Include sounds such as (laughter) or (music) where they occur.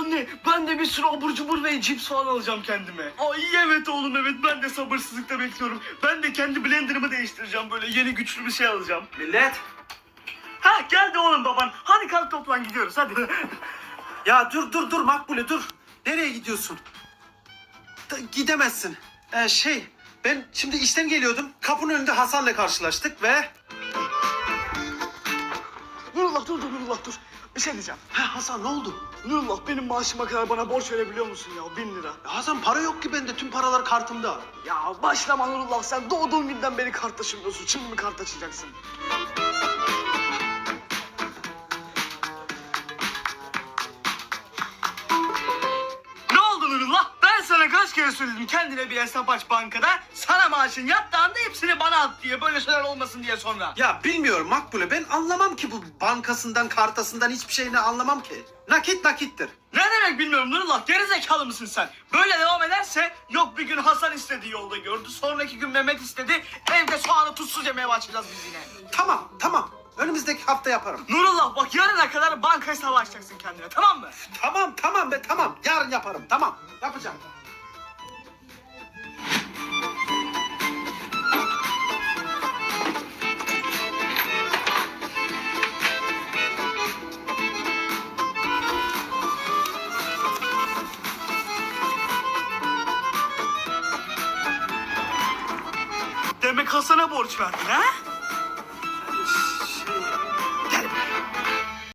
anne ben de bir sürü abur cubur ve cips falan alacağım kendime. Ay evet oğlum evet ben de sabırsızlıkla bekliyorum. Ben de kendi blenderımı değiştireceğim böyle yeni güçlü bir şey alacağım. Millet. Ha geldi oğlum baban. Hadi kalk toplan gidiyoruz hadi. (laughs) Ya dur dur dur Makbule dur. Nereye gidiyorsun? Da- gidemezsin. Ee, şey ben şimdi işten geliyordum. Kapının önünde Hasan'la karşılaştık ve... Nurullah dur dur Nurullah dur. Bir şey diyeceğim. Ha Hasan ne oldu? Nurullah benim maaşıma kadar bana borç verebiliyor musun ya? Bin lira. Ya Hasan para yok ki bende. Tüm paralar kartımda. Ya başlama Nurullah sen doğduğun günden beri kart taşımıyorsun. Şimdi mi kart taşıyacaksın? Sana kaç kere söyledim kendine bir hesap aç bankada. Sana maaşın yattığında hepsini bana at diye. Böyle şeyler olmasın diye sonra. Ya bilmiyorum Makbule ben anlamam ki bu bankasından kartasından hiçbir şeyini anlamam ki. Nakit nakittir. Ne demek bilmiyorum Nurullah. Gerizekalı mısın sen? Böyle devam ederse yok bir gün Hasan istedi yolda gördü. Sonraki gün Mehmet istedi. Evde soğanı tuzsuz yemeye başlayacağız biz yine. Tamam tamam. Önümüzdeki hafta yaparım. Nurullah bak yarına kadar banka hesabı açacaksın kendine tamam mı? Tamam tamam be tamam. Yarın yaparım tamam. Yapacağım. Demek Hasan'a borç verdin ha?